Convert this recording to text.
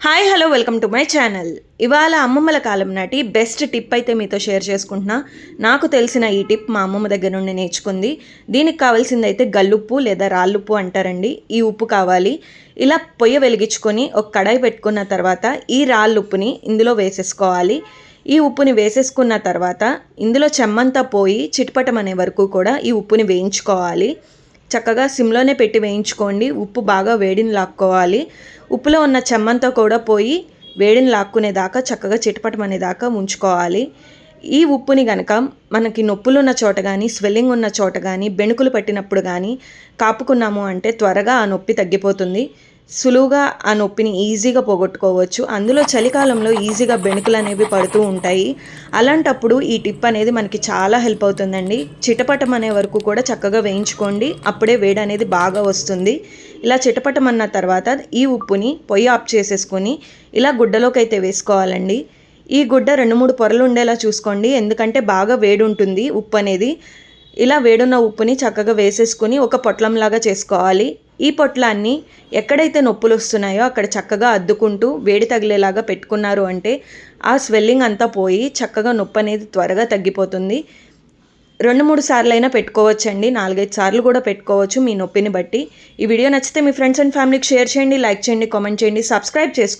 Hi hello welcome to my channel. ఇవాళ అమ్మమ్మల కాలం నాటి బెస్ట్ టిప్ అయితే మీతో షేర్ చేసుకుంటున్నా. నాకు తెలిసిన ఈ టిప్ మా అమ్మమ్మ దగ్గర నుండి నేర్చుకుంది. దీనికి కావాల్సింది అయితే గల్లుప్పు లేదా రాళ్ళుప్పు అంటారండి. ఈ ఉప్పు కావాలి. ఇలా పొయ్య వెలిగించుకొని ఒక కడాయి పెట్టుకున్న తర్వాత ఈ రాళ్ళుప్పుని ఇందులో వేసేసుకోవాలి. ఈ ఉప్పుని వేసేసుకున్న తర్వాత ఇందులో చెమ్మంతా పోయి చిటపటం అనే వరకు కూడా ఈ ఉప్పుని వేయించుకోవాలి. చక్కగా సిమ్లోనే పెట్టి వేయించుకోండి. ఉప్పు బాగా వేడిని లాక్కోవాలి. ఉప్పులో ఉన్న చెమ్మంతా కూడా పోయి వేడిని లాక్కునేదాకా చక్కగా చిటపటమనేదాకా ఉంచుకోవాలి ఈ ఉప్పుని గనక మనకి నొప్పులు ఉన్న చోట కానీ స్వెల్లింగ్ ఉన్న చోట కానీ బెణుకులు పట్టినప్పుడు కానీ కాపుకున్నాము అంటే త్వరగా ఆ నొప్పి తగ్గిపోతుంది. సులువుగా ఆ నొప్పిని ఈజీగా పోగొట్టుకోవచ్చు. అందులో చలికాలంలో ఈజీగా బెణుకులు అనేవి పడుతూ ఉంటాయి. అలాంటప్పుడు ఈ టిప్ అనేది మనకి చాలా హెల్ప్ అవుతుందండి. చిటపటం అనే వరకు కూడా చక్కగా వేయించుకోండి. అప్పుడే వేడి అనేది బాగా వస్తుంది. ఇలా చిటపటం అన్న తర్వాత ఈ ఉప్పుని పొయ్యి ఆఫ్ చేసేసుకొని ఇలా గుడ్డలోకి అయితే వేసుకోవాలండి. ఈ గుడ్డ రెండు మూడు పొరలు ఉండేలా చూసుకోండి. ఎందుకంటే బాగా వేడి ఉంటుంది ఉప్పు అనేది. ఇలా వేడున్న ఉప్పుని చక్కగా వేసేసుకుని ఒక పొట్లంలాగా చేసుకోవాలి. ఈ పొట్లాన్ని ఎక్కడైతే నొప్పులు వస్తున్నాయో అక్కడ చక్కగా అద్దుకుంటూ వేడి తగిలేలాగా పెట్టుకున్నారు అంటే ఆ స్వెల్లింగ్ అంతా పోయి చక్కగా నొప్పి అనేది త్వరగా తగ్గిపోతుంది. రెండు మూడు సార్లు అయినా పెట్టుకోవచ్చండి. నాలుగైదు సార్లు కూడా పెట్టుకోవచ్చు మీ నొప్పిని బట్టి. ఈ వీడియో నచ్చితే మీ ఫ్రెండ్స్ అండ్ ఫ్యామిలీకి షేర్ చేయండి లైక్ చేయండి కామెంట్ చేయండి సబ్స్క్రైబ్ చేసుకోండి.